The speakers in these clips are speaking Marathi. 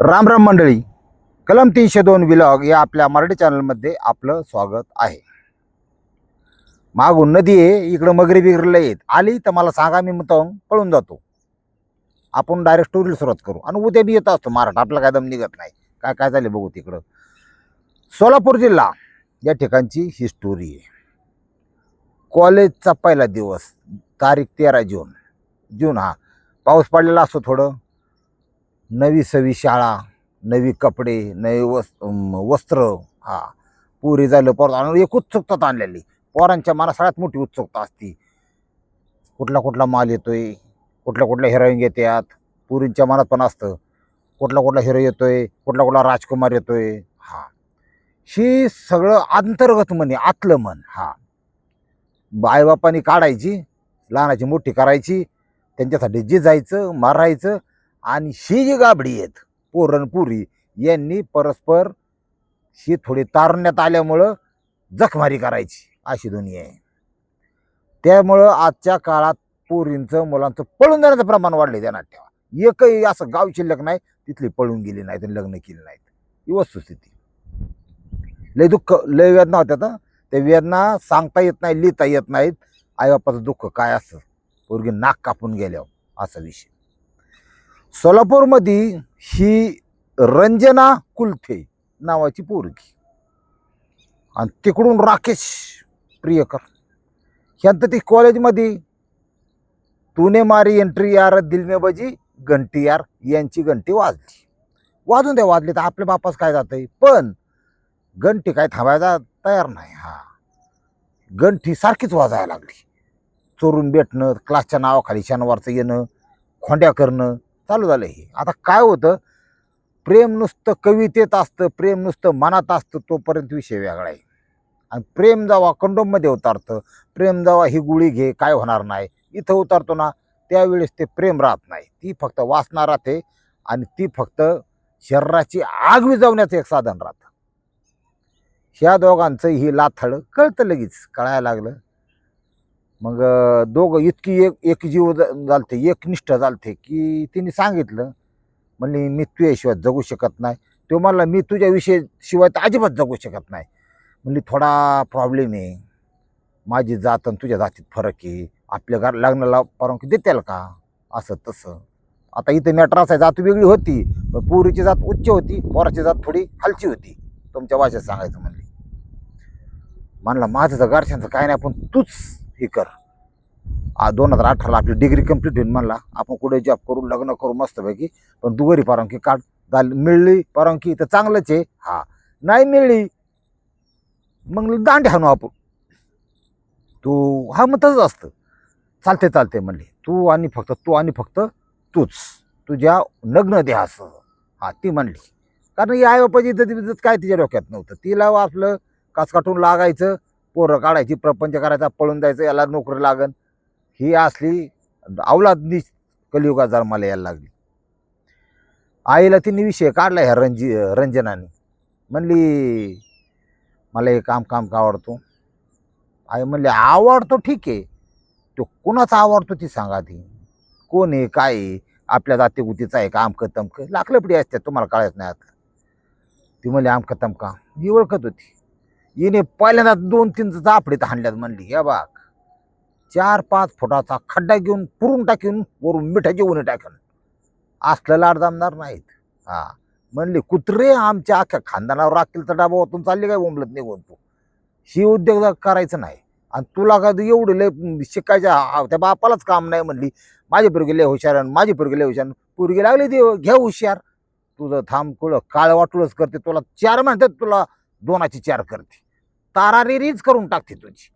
राम राम मंडळी. कलम तीनशे दोन विलॉग या आपल्या मराठी चॅनलमध्ये आपलं स्वागत आहे. मागून नदी आहे इकडं मगरी बिगरीला येत आली तर मला सांगा मी मग पळून जातो. आपण डायरेक्ट स्टोरीला सुरुवात करू. आणि उद्या बी येत असतो महाराष्ट्र आपला काय दम निघत नाही. काय काय झाले बघू तिकडं. सोलापूर जिल्हा या ठिकाणची ही स्टोरी आहे कॉलेजचा पहिला दिवस तारीख तेरा जून. जून हा. पाऊस पडलेला असतो थोडं. नवी सवी शाळा नवी कपडे नवी वस् वस्त्र हा. पुरी झालं परत आणि एक उत्सुकता आणलेली. पोरांच्या मनात सगळ्यात मोठी उत्सुकता असती. कुठला कुठला माल येतोय कुठल्या कुठल्या हिरोईन येतात पुरींच्या मनात पण असतं. कुठला कुठला हिरो येतोय कुठला कुठला राजकुमार येतोय हा. हे सगळं अंतर्गत म्हणे आतलं मन हा. आईबापांनी काढायची लहानाची मोठी करायची त्यांच्यासाठी जे जायचं मारायचं आणि ही जी गाबडी आहेत पुरणपुरी यांनी परस्पर ही थोडी तारण्यात आल्यामुळं जखमारी करायची अशी दुनिया आहे. त्यामुळं आजच्या काळात पोरींचं मुलांचं पळून जाण्याचं प्रमाण वाढलं त्या ठेवा एकही असं गाव शिल्लक नाही तिथली पळून गेली नाहीत आणि लग्न केली नाहीत. ही वस्तुस्थिती. लय दुःख लय वेदना होत्या तर त्या वेदना सांगता येत नाही लिहिता येत नाहीत. आईबापाचं दुःख काय असं पोरगी नाक कापून गेल्यावर असा विषय. सोलापूरमध्ये ही रंजना कुलथे नावाची पोरगी. आणि तिकडून राकेश प्रियकर. ह्यांचं ती कॉलेजमध्ये तुने मारी एंट्री यार दिलमेबाजी घंटी यार यांची घंटी वाजली. वाजून द्या वाजली तर आपल्या बापास काय जातंय? पण घंटी काय थांबायला तयार नाही हा. घंटी सारखीच वाजायला लागली. चोरून भेटणं क्लासच्या नावाखाली शनिवारचं येणं खोंड्या करणं चालू झालं हे. आता काय होतं? प्रेम नुसतं कवितेत असतं प्रेम नुसतं मनात असतं तोपर्यंत विषय वेगळा आहे. आणि प्रेम जावा कंडोममध्ये उतारतं प्रेम जावा ही गुळी घे काय होणार नाही इथं उतारतो ना त्यावेळेस ते प्रेम राहत नाही. ती फक्त वासना राहते आणि ती फक्त शरीराची आग विजवण्याचं एक साधन राहतं. ह्या दोघांचं ही लाथड कळतं लगेच कळायला लागलं. मग दोघं इतकी एक एक जीव ज- झालते एकनिष्ठ झालते की तिने सांगितलं. म्हणली मी तुझ्याशिवाय जगू शकत नाही. तो म्हणला मी तुझ्याविषयी शिवाय तर अजिबात जगू शकत नाही. म्हणली थोडा प्रॉब्लेम आहे. माझी जात आणि तुझ्या जातीत फरक आहे. आपल्या घर लग्नाला परवानगी देतील का? असं तसं. आता इथं मॅटर असाय जात वेगळी होती. पण पुरीची जात उच्च होती पोराची जात थोडी खालची होती. तुमच्या भाषेत सांगायचं म्हणली. म्हणला माझं तर घरच्यांचं काय नाही पण तूच हे कर. आ दोन हजार अठराला आपली डिग्री कंप्लीट होईल म्हणला. आपण कुठे जॉब करू लग्न करू मस्तपैकी. पण तू परवानगी काढ. झाली मिळली परवानगी तर चांगलंच आहे. हा. नाही मिळली मग दांड हाणू आपण. तू हा मग तसंच असतं. चालते चालते म्हणली. तू आणि फक्त तू आणि फक्त तूच. तुझ्या नग्न देहासह. हा ती म्हणली. कारण या आईबापाची इज्जत काय तिच्या डोक्यात नव्हतं. तिला आपलं काच काटून लागायचं. पोरं काढायची प्रपंच करायचा पळून जायचं याला नोकरी लागन. ही असली अवलादनी कलियुगा जन्माला यायला लागली. आईला तिने विषय काढला ह्या रंजी रंजनाने. म्हणली मला हे काम काम का आवडतो? आई म्हणली आवडतो ठीक आहे. तो कोणाचा आवडतो ती सांगा ती कोण आहे काय आहे? आपल्या जातीगुतीचा आहे का? आमकं तमकं लाकलपडी असते तुम्हाला कळत नाही आता ती म्हणली आमकं तमका ही ओळखत होती. हिने पहिल्यांदा दोन तीन जापडीत हाणल्यात म्हणली हे बाग चार पाच फुटाचा खड्डा घेऊन पुरून टाकून वरून मिठाची उन्हे टाकून. असलं लाड जमणार नाहीत. हा. म्हणली कुत्रे आमच्या अख्ख्या खानदानावर राखील तर डाबा ओतून चालली काय बोंबलत निघून तू? ही उद्योग करायचं नाही आणि तुला का एवढं लय शिकायच्या त्या बापालाच काम नाही म्हणली. माझी पोरगी लय हुशार आणि माझी पोरगी लय हुशार. पोरगी लागली ते घ्या हुशार. तुझं थांब कुळं काळ वाटूळच करते. तुला चार म्हणतात तुला दोनाची चार करते. तारारीरीच करून टाकते तुझी.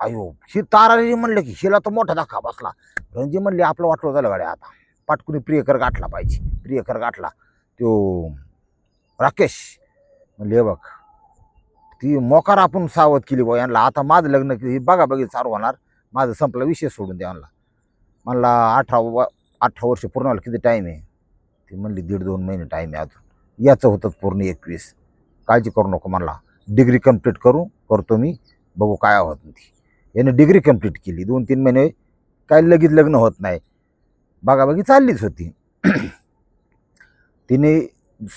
अयो ही तारारी म्हणलं की हिला तर मोठा धक्का बसला. रणजी म्हणली आपलं वाटलं झालं गाड्या आता. पाटकुनी प्रियकर गाठला पाहिजे. प्रियकर गाठला. तो राकेश म्हणले हे बघ ती मोकार आपण सावध केली बा यांना आता माझं लग्न बघा बघी चालू होणार. माझं संपला विषय सोडून द्या म्हणला म्हणला अठरा व अठरा वर्ष पूर्ण व्हायला किती टाईम आहे? ती म्हणली दीड दोन महिने टाईम आहे अजून. याचं होतं पूर्ण एकवीस. काळजी करू नको म्हणला. डिग्री कंप्लीट करू करतो मी. बघू काय होत नाही. याने डिग्री कंप्लीट केली. दोन तीन महिने काय लगेच लग्न होत नाही. बागाबागी चाललीच होती. तिने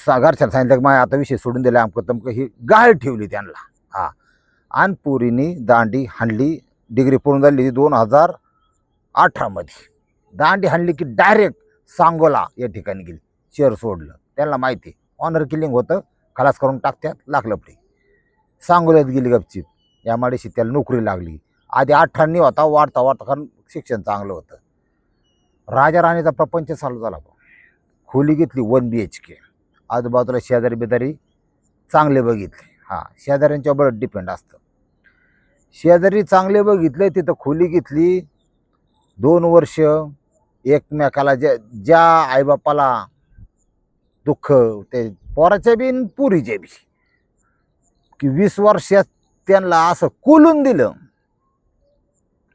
सागारच्या सांगितलं की माझ्या आता विषय सोडून दिला. अमकं तमकं ही गाळ ठेवली त्यांना. हा. आणि पुरीनी दांडी हाणली. डिग्री पूर्ण झाली दोन हजार अठरामध्ये दांडी हाणली की डायरेक्ट सांगोला या ठिकाणी गेली. शहर सोडलं. त्यांना माहिती. ऑनर किलिंग होतं. खलास करून टाकत्यात लागलं पुढे सांगोल्यात गेली गपचीप. या त्याला नोकरी लागली. आधी अठरांनी होता वाढता वाढता कारण शिक्षण चांगलं होतं. राजा राणीचा प्रपंच चालू झाला खोली घेतली वन बी एच के आजूबाजूला शेजारी बेजारी चांगले बघितले. हां शेजाऱ्यांच्या बरं डिपेंड असतं. शेजारी चांगले बघितले तिथं खोली घेतली. दोन वर्ष एकमेकाला ज्या ज्या आईबापाला दुःख ते पोराच्या बी पुरीच्या बी. की वीस वर्षात त्यांना असं कुलून दिलं.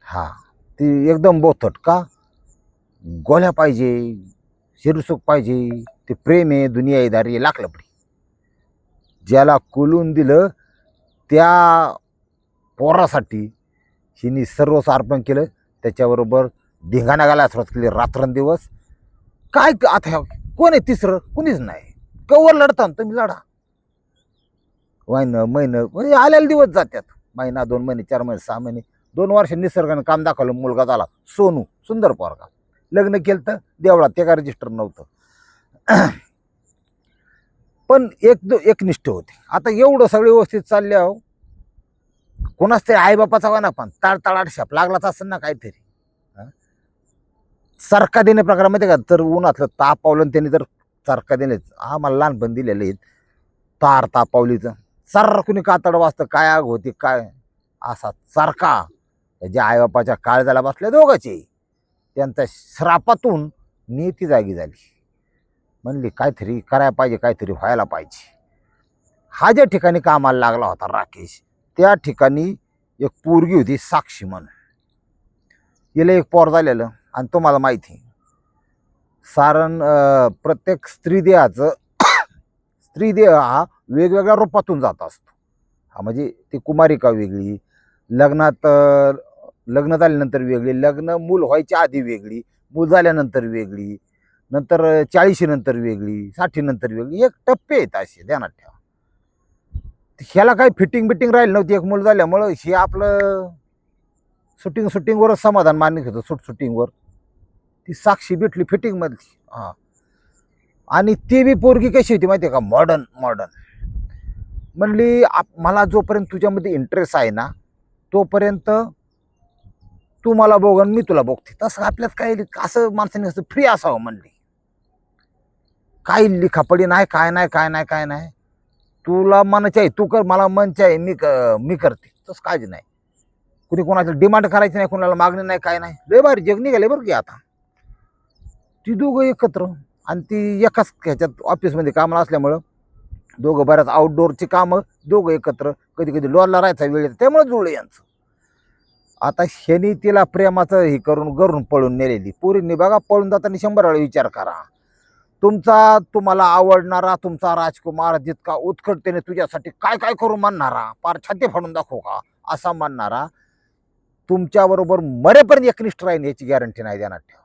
हा ती एकदम बोथट का? गोळ्या पाहिजे शिरसुख पाहिजे ते प्रेम आहे दुनियादारी लागलं पडी ज्याला कुलून दिलं त्या पोरासाठी हिने सर्वच अर्पण केलं त्याच्याबरोबर धिंगाणा घालायला सुरुवात केली रात्रंदिवस. काय आता कोण आहे तिसरं? कुणीच नाही. कवर लढता तुम्ही लढा. महिनं महिनं म्हणजे आलेले दिवस जातात. महिना दोन महिने चार महिने सहा महिने दोन वर्ष निसर्गाने काम दाखवलं मुलगा झाला सोनू सुंदर पोरगा. लग्न केलं तर देवळात ते काय रजिस्टर नव्हतं. पण एक दो एकनिष्ठ होते. आता एवढं सगळे व्यवस्थित चालले आहो कोणाच तरी आईबापाचा वाना पण ताळताळाट शाप लागलाच असेल ना काहीतरी. सरका देणे प्रकारामध्ये का? तर उन्हातलं तापावलं आणि त्यांनी जर सरका देणे आम्हाला लहानपण दिलेले आहेत तार तापावलीचं सर कुणी कातड वाजतं? काय आग होती? काय? असा चरका ज्या आईबापाच्या काळजाला बसल्या दोघाचे त्यांच्या श्रापातून नीती जागी झाली. म्हणली काहीतरी करायला पाहिजे काहीतरी व्हायला पाहिजे. हा ज्या ठिकाणी कामाला लागला होता राकेश त्या ठिकाणी एक पोरगी होती साक्षी म्हणून. हिला एक पोर झालेलं आणि तुम्हाला माहिती आहे. सारण प्रत्येक स्त्रीदेहाचं स्त्रीदेह हा वेगवेगळ्या रूपातून जात असतो. हा म्हणजे ती कुमारिका वेगळी लग्नात लग्न झाल्यानंतर वेगळी लग्न मूल व्हायच्या आधी वेगळी मूल झाल्यानंतर वेगळी नंतर चाळीशीनंतर वेगळी साठीनंतर वेगळी एक टप्पे आहेत असे ध्यानात ठेवा. ह्याला काही फिटिंग बिटिंग राहिली नव्हती एक मूल झाल्यामुळं हे आपलं शूटिंग शूटिंगवरच समाधान मान्य होतं शूट शूटिंगवर ती साक्षी भेटली फिटिंगमधली हां. आणि ती बी पोरगी कशी होती माहिती आहे का? मॉडर्न मॉडर्न म्हणली आप मला जोपर्यंत तुझ्यामध्ये इंटरेस्ट आहे ना तोपर्यंत तू मला बघन मी तुला बघते. तसं आपल्यात काही असं माणसाने असं फ्री असावं म्हणली. काही लिखापडी नाही काय नाही काय नाही काय नाही. तुला मनच आहे तू कर मला मनच आहे मी क मी करते. तसं काहीच नाही. कुणी कोणाचं डिमांड करायची नाही कोणाला मागणी नाही काय नाही. लय भारी जग निघाले बरं की आता. ती दोघं एकत्र आणि ती एकाच ह्याच्यात ऑफिसमध्ये कामाला असल्यामुळं दोघं बऱ्याच आउटडोअरची कामं दोघं एकत्र. कधी कधी लॉरला राहायचा वेळ येतो त्यामुळे जुळलं यांचं. आता शनी तिला प्रेमाचं हे करून घरून पळून नेलेली. पोरींनी बघा पळून जाताना शंभर वेळा विचार करा. तुमचा तुम्हाला आवडणारा तुमचा राजकुमार जितका उत्कटतेने तुझ्यासाठी काय काय करू मानणारा पार छाती फाडून दाखवू का? असा मानणारा तुमच्याबरोबर मरेपर्यंत एकनिष्ठ राहील याची गॅरंटी नाही देणार ठेवा.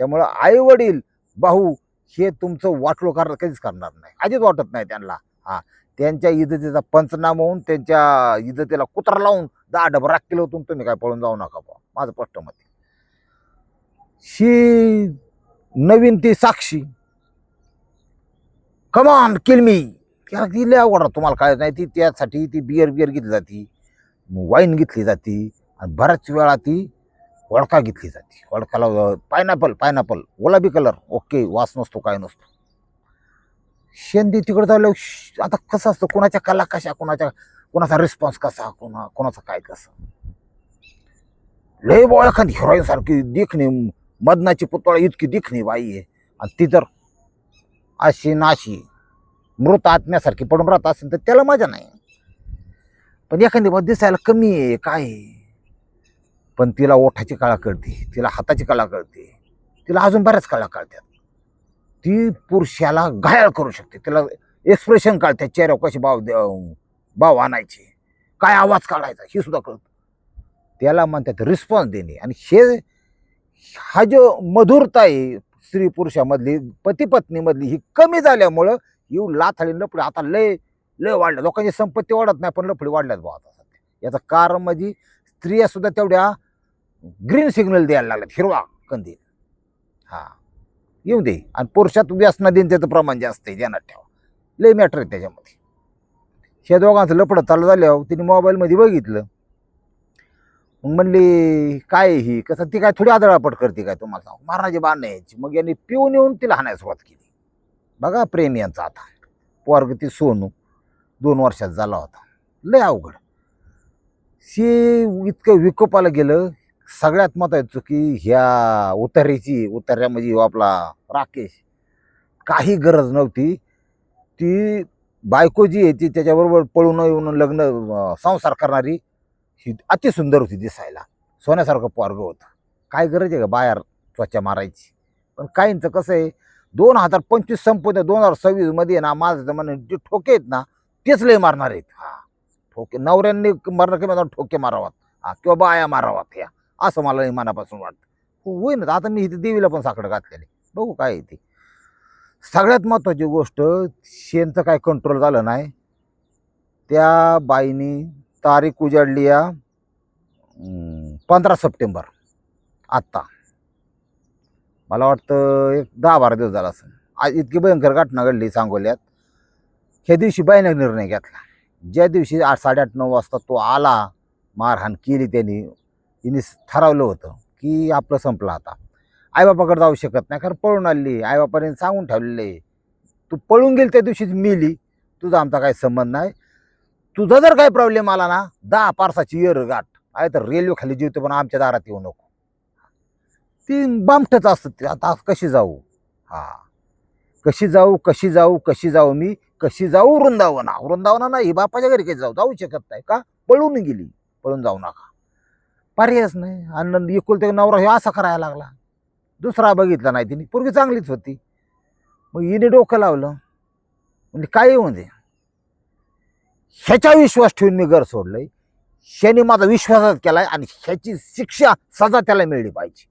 त्यामुळं आई वडील भाऊ हे तुमचं वाटलो कारण कधीच करणार नाही. आधीच वाटत नाही त्यांना. हा. त्यांच्या इज्जतीचा पंचनामा होऊन त्यांच्या इज्जतीला कुत्रा लावून दहा डब राख केलं होतं तुम्ही काय पळून जाऊ नका बुवा माझं स्पष्ट मत शी नवीन ती साक्षी. कमान किल मी त्याला लय आवडणार तुम्हाला काय नाही ती त्यासाठी ती बिअर बिअर घेतली जाती. वाईन घेतली जाती. आणि बऱ्याच वेळा ती वडका घेतली जाते. वडकाला पायनॅपल पायनॅपल गुलाबी कलर ओके वास नसतो काय नसतो. शेंदी तिकडे झाल्यावर श- आता कसं असतं कोणाच्या कला कशा कोणाच्या कोणाचा रिस्पॉन्स कसा कोणा कोणाचा काय कसं? लय बॉ एखादी हिरोईन सारखी दिखणी मदनाची पुतळा इतकी दिखणी बाई आहे. आणि ती जर अशी नाशी मृत आत्म्यासारखी पडून राहत असेल तर त्याला मजा नाही. पण एखादी मग दिसायला कमी आहे काय आहे? पण तिला ओठाची कळा कळते तिला हाताची कळा कळते तिला अजून बऱ्याच कळा कळतात. ती पुरुषाला घायाळ करू शकते. तिला एक्सप्रेशन काढते चेहऱ्यावर कशी भाव द्या- भाव आणायचे काय आवाज काढायचा हे सुद्धा कळतं. त्याला म्हणतात रिस्पॉन्स देणे. आणि हे हा जो मधुरता आहे स्त्री पुरुषामधली पती पत्नीमधली ही कमी झाल्यामुळं येऊ लाथाळी लफडी आता लय लय वाढल्या. लोकांची संपत्ती वाढत नाही पण लफडी वाढल्यात बा आता सध्या. याचं कारण म्हणजे स्त्रिया सुद्धा तेवढ्या ग्रीन सिग्नल द्यायला लागला हिरवा कंदील हां. येऊ दे. आणि पुरुषात व्यसनाधीन त्याचं प्रमाण जास्त आहे ध्यानात ठेवा. लय मॅटर आहे त्याच्यामध्ये. ह्या दोघांचं लपडं चालू झाल्यावर तिने मोबाईलमध्ये बघितलं. मग म्हणली काय ही? कसं ती काय थोडी आदळापट करते काय तुम्हाला सांग? महाराजी बाण यायची. मग यांनी पिऊन येऊन तिला हाणायला सुरुवात केली. बघा प्रेम यांचा आता. पोरग ती सोनू दोन वर्षात झाला होता. लय अवघड. शी इतकं विकोपाला गेलं सगळ्यात महत्वाचं की ह्या उतार्याची उतार्या म्हणजे आपला राकेश. काही गरज नव्हती. ती बायको जी आहे ती त्याच्याबरोबर पळून येऊन लग्न संसार करणारी ही अतिसुंदर होती दिसायला. सोन्यासारखं पोरग होतं. काय गरज आहे का बाहेर त्वचा मारायची? पण काहींचं कसं आहे दोन हजार पंचवीस संपवते दोन हजार सव्वीसमध्ये ना माझं म्हणे जे ठोके आहेत ना तेच लय मारणार आहेत. हा. ठोके नवऱ्यांनी मारणं कमी ठोके मारावात. हा किंवा बाया मारावात ह्या. असं मला मनापासून वाटतं. होईन आता मी इथे देवीला पण साकडं घातलेली बघू काय आहे ते. सगळ्यात महत्त्वाची गोष्ट शेणचं काय कंट्रोल झालं नाही. त्या बाईनी तारीख उजाडली या पंधरा सप्टेंबर आत्ता. मला वाटतं एक दहा बारा दिवस झाला असं आज इतकी भयंकर घटना घडली सांगोल्यात. ह्या दिवशी बाईने निर्णय घेतला. ज्या दिवशी आठ साडेआठ नऊ वाजता तो आला मारहाण केली त्यांनी हिने ठरवलं होतं की आपलं संपलं आता. आईबापाकडे जाऊ शकत नाही कारण पळून आली. आईबापाने सांगून ठेवलेले तू पळून गेली त्या दिवशीच मिली. तुझा आमचा काही संबंध नाही. तुझा जर काही प्रॉब्लेम आला ना दहा पारसाची येर गाठ. आहे तर रेल्वे खाली जीवतो पण आमच्या दारात येऊ नको. ती बामठच असतं ते. आता कशी जाऊ? हा. कशी जाऊ कशी जाऊ कशी जाऊ मी? कशी जाऊ वृंदावना? वृंदावना नाही बापाच्या घरी काही जाऊ? जाऊ शकत नाही का? पळून गेली. पळून जाऊ नका. पर्यायच नाही. आणि एकुलते नवरा हे असा करायला लागला. दुसरा बघितला नाही तिने. पूर्वी चांगलीच होती. मग हिने डोकं लावलं. म्हणजे काय म्हणजे? येऊन दे ह्याच्या विश्वास ठेवून मी घर सोडलंय. ह्याने माझा विश्वासच केलाय आणि ह्याची शिक्षा सजा त्याला मिळली पाहिजे.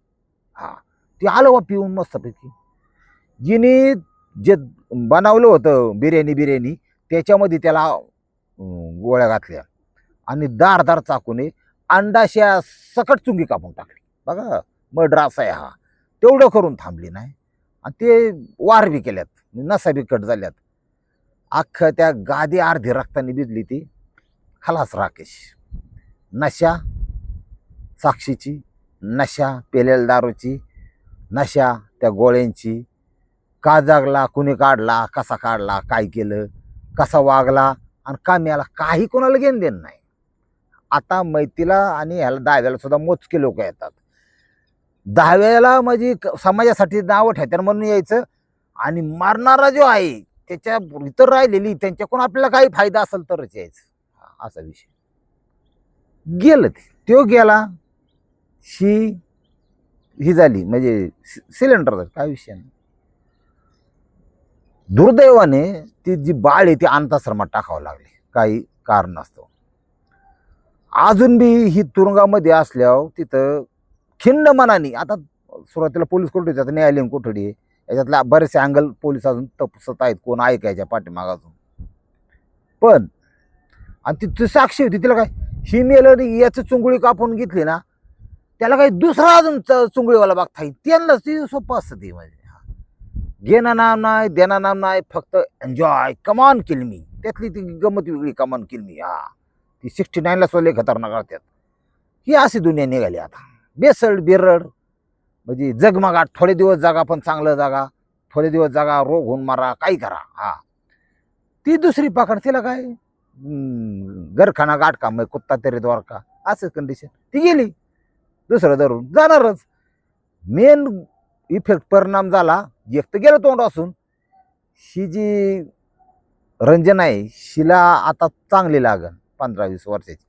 हा. ती आलं वा पिऊन मस्तपैकी. जिने जे बनवलं होतं बिर्याणी बिर्याणी त्याच्यामध्ये त्याला गोळ्या घातल्या. आणि दार दार चाकूने अंडाशा सकट चुंगी कापून टाकली. बघा मड्रास आहे हा. तेवढं करून थांबली नाही. आणि ते वार बी केल्यात. नसा बी कट झाल्यात. अख्खं त्या गादी अर्धी रक्ताने भिजली ती. खलास राकेश. नशा साक्षीची नशा पेलेल दारूची नशा त्या गोळ्यांची. का जागला कुणी काढला कसा काढला काय केलं कसा वागला आणि का मिळाला काही कोणाला घेणं देणं नाही. आता मैतीला आणि ह्याला दहाव्याला सुद्धा मोजके लोक येतात. दहाव्याला म्हणजे समाजासाठी नावं ठेवतात म्हणून यायचं. आणि मारणारा जो आहे त्याच्या इतर राहिलेली त्यांच्याकडून आपल्याला काही फायदा असेल तरच यायचं. असा विषय. गेलं ते. तो गेला. शी ही झाली. म्हणजे सिलेंडर काय विषय नाही. दुर्दैवाने ती जी बाळ आहे ती अंताश्रमात टाकावं लागली. काही कारण असतं अजून बी ही तुरुंगामध्ये असल्यावर तिथं खिंड मनाने आता सुरुवातीला पोलीस कोठडी आता न्यायालयीन कोठडी आहे याच्यातल्या बरेचसे अँगल पोलीस अजून तपसत आहेत कोण ऐकायच्या पाठीमागातून पण आणि ती साक्षी होती तिला काय ही मेलं याचं चुंगळी कापून घेतली ना त्याला काही दुसरा अजून च- चुंगळीवाला बघता येईल. त्यांनाच ती सोपं असतं ती म्हणजे. घेणं नाम नाही देणं नाम नाही फक्त एन्जॉय कमान केली मी. त्यातली ती गमत वेगळी कमान केली मी. हा. ती सिक्स्टी नाईनला सोले खतरनाक करतात ही अशी दुनिया निघाली आता. बेसड बिरड म्हणजे जगमगाट. थोडे दिवस जागा पण चांगलं जागा. थोडे दिवस जागा रोग होऊन मारा काही करा. हा. ती दुसरी पकड तिला काय? गरखाना गाठका मग कुत्ता तरी द्वारका. असंच कंडिशन ती गेली. दुसरं धरून. जाणारच. मेन इफेक्ट परिणाम झाला. एक तर गेलं तोंड असून ही जी रंजना आहे शिला आता चांगली लागन पंधरा वीस वर्षाची.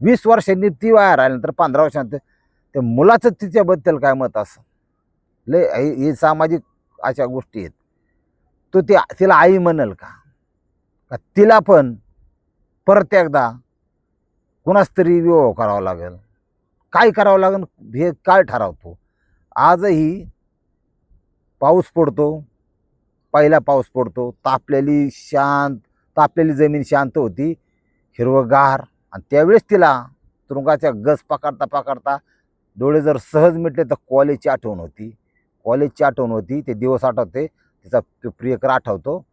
वीस वर्षांनी ती वाया राहिल्यानंतर पंधरा वर्षांत त्या मुलाचं तिच्याबद्दल काय मत असं? लय हे सामाजिक अशा गोष्टी आहेत. तो ती तिला आई म्हणेल का? का तिला पण परत एकदा कुणाच तरी विवाह करावा लागेल? काय करावं लागेल हे काय ठरवतो आजही पाऊस पडतो. पहिला पाऊस पडतो. तापलेली शांत तापलेली जमीन शांत होती. हिरवंगार. आणि त्यावेळेस तिला तुरुंगाच्या गज पकडता पकडता डोळे जर सहज मिटले तर कॉलेजची आठवण होती. कॉलेजची आठवण होती. ते दिवस आठवते. तिचा तो प्रियकर आठवतो.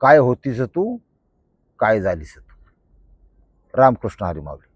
काय होतीस तू? काय झालीस तू? रामकृष्ण हरी माऊली.